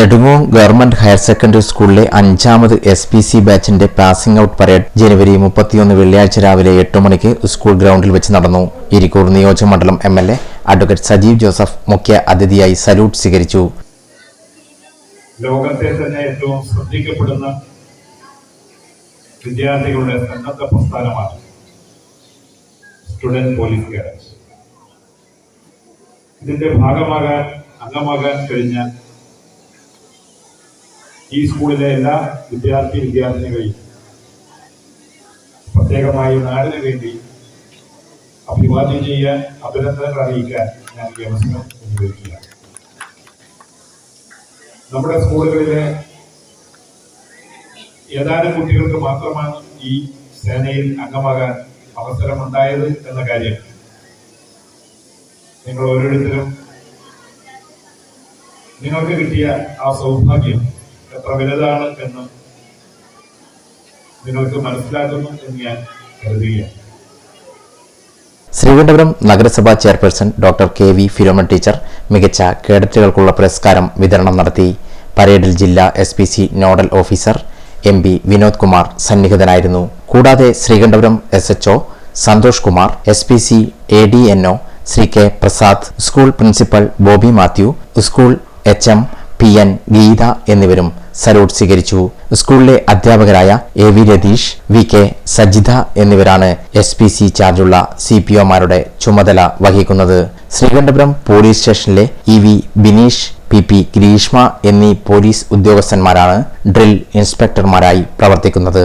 Nedungome government higher secondary സ്കൂളിലെ അഞ്ചാമത് S P C ബാച്ചിന്റെ പാസിംഗ് ഔട്ട് പരേഡ് ജനുവരി മുപ്പത്തിയൊന്ന് വെള്ളിയാഴ്ച രാവിലെ എട്ട് മണിക്ക് സ്കൂൾ ഗ്രൗണ്ടിൽ വെച്ച് നടന്നു. ഇരിക്കൂർ നിയോജകമണ്ഡലം M L A advocate Sajeev Joseph മുഖ്യ അതിഥിയായി സല്യൂട്ട് സ്വീകരിച്ചു. ലോകത്തെ തന്നെ ഏറ്റവും ശ്രദ്ധിക്കപ്പെടുന്ന വിദ്യാർത്ഥികളുടെ സന്നദ്ധ പ്രസ്ഥാനമാണ് സ്റ്റുഡന്റ് പോലീസ് കേഡറ്റ്. ഇതിന്റെ ഭാഗമാകാൻ അംഗമാകാൻ കഴിഞ്ഞ ഈ സ്കൂളിലെ എല്ലാ വിദ്യാർത്ഥി വിദ്യാർത്ഥിനികളെയും പ്രത്യേകമായി നാടിനു വേണ്ടി അഭിവാദ്യം ചെയ്യാൻ അഭിനന്ദനങ്ങൾ അറിയിക്കാൻ ഞാൻ ഈ അവസരം ഉപയോഗിക്കുക നമ്മുടെ സ്കൂളുകളിലെ ഏതാനും കുട്ടികൾക്ക് മാത്രമാണ് ഈ സേനയിൽ അംഗമാകാൻ അവസരമുണ്ടായത് എന്ന കാര്യം നിങ്ങൾ ഓരോരുത്തരും നിങ്ങൾക്ക് കിട്ടിയ ആ സൗഭാഗ്യം വലുതാണ് എന്ന് നിങ്ങൾക്ക് മനസ്സിലാക്കുന്നു എന്ന് ഞാൻ കരുതുകയാണ്. ശ്രീകണ്ഠപുരം നഗരസഭാ chairperson doctor K V Firoman teacher മികച്ച കേഡറ്റുകൾക്കുള്ള പുരസ്കാരം വിതരണം നടത്തി പരേഡിൽ ജില്ലാ S P C nodal officer M P Vinod Kumar സന്നിഹിതനായിരുന്നു. കൂടാതെ Sreekandapuram S H O Santhosh Kumar S P C A D N O Shri K Prasad school principal Bobby Mathew school H M P N Geetha എന്നിവരും salute സ്വീകരിച്ചു. സ്കൂളിലെ അധ്യാപകരായ A V Ratheesh V K Sajitha എന്നിവരാണ് S P C ചാർജുള്ള C P ഒമാരുടെ ചുമതല വഹിക്കുന്നത്. Sreekandapuram police സ്റ്റേഷനിലെ E V Bineesh P P Greeshma എന്നീ പോലീസ് ഉദ്യോഗസ്ഥന്മാരാണ് ഡ്രിൽ ഇൻസ്പെക്ടർമാരായി പ്രവർത്തിക്കുന്നത്.